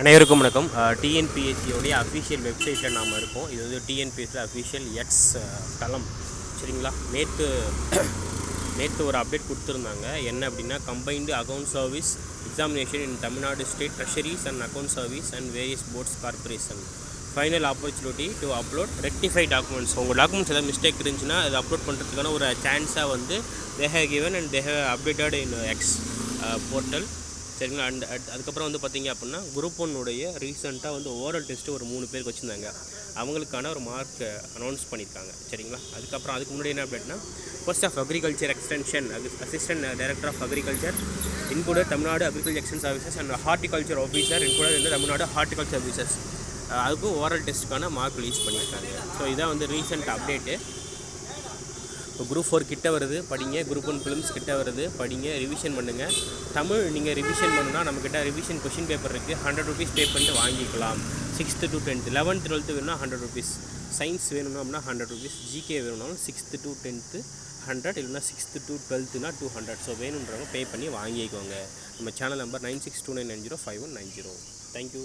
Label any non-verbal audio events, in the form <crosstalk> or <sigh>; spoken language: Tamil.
அனைவருக்கும் வணக்கம். டிஎன்பிஎஸ்சியோடைய அஃபிஷியல் வெப்சைட்டில் நாம் இருக்கோம். இது வந்து டிஎன்பிஎஸ்சியில் அஃபிஷியல் எக்ஸ் தளம். சரிங்களா? நேற்று <clears throat> நேற்று ஒரு அப்டேட் கொடுத்துருந்தாங்க. என்ன அப்படின்னா combined account service examination in Tamil Nadu state treasuries and account service and various boards corporation final opportunity to upload rectify documents உங்கள் டாக்குமெண்ட்ஸ் ஏதாவது மிஸ்டேக் இருந்துச்சுன்னா அதை அப்லோட் பண்ணுறதுக்கான ஒரு சான்ஸாக வந்து they have given and they have updated in X portal சரிங்களா? அண்ட் அதுக்கப்புறம் வந்து பார்த்தீங்க அப்படின்னா குரூப் ஒன்னுடைய ரீசெண்டாக வந்து ஓரல் டெஸ்ட்டு ஒரு மூணு பேருக்கு வச்சுருந்தாங்க. அவங்களுக்கான ஒரு மார்க் அனௌன்ஸ் பண்ணியிருக்காங்க. சரிங்களா? அதுக்கப்புறம் அதுக்கு முன்னாடி என்ன அப்படின்னா first of agriculture extension assistant director of agriculture இன்கூட Tamil Nadu agriculture extension services and horticulture officer இன்கூட வந்து தமிழ்நாடு ஹார்டிகல்ச்சர் ஆஃபீஸர்ஸ் அதுக்கும் ஓரல் டெஸ்ட்டுக்கான மார்க் ரிலீஸ் பண்ணியிருக்காங்க. ஸோ இதான் வந்து ரீசெண்ட் அப்டேட்டு இப்போ குரூப் ஃபோர் கிட்ட வருது படிங்க. குரூப் ஒன் ஃபிலிம்ஸ் கிட்ட வருது படிங்க ரிவிஷன் பண்ணுங்கள் தமிழ் நீங்கள் ரிவிஷன் பண்ணால் நம்மக்கிட்ட ரிவிஷன் கொஷின் பேப்பர் இருக்குது ஹண்ட்ரட் ருபீஸ் பே பண்ணிட்டு வாங்கிக்கலாம். Sixth to tenth eleventh twelfth வேணும்னா ஹண்ட்ரட் ருபீஸ் சயின்ஸ் வேணும்னா அப்படின்னா ஹண்ட்ரட் ருபீஸ் ஜிகே வேணும்னாலும் சிக்ஸ்த்து டு டென்த்து ஹண்ட்ரட் இல்லைனா சிக்ஸ்த்து டு டுவெல்த்துனா டூ ஹண்ட்ரட் ஸோ வேணுன்றவங்க பே பண்ணி வாங்கிக்கோங்க. நம்ம channel number nine six two nine nine zero five one nine zero thank you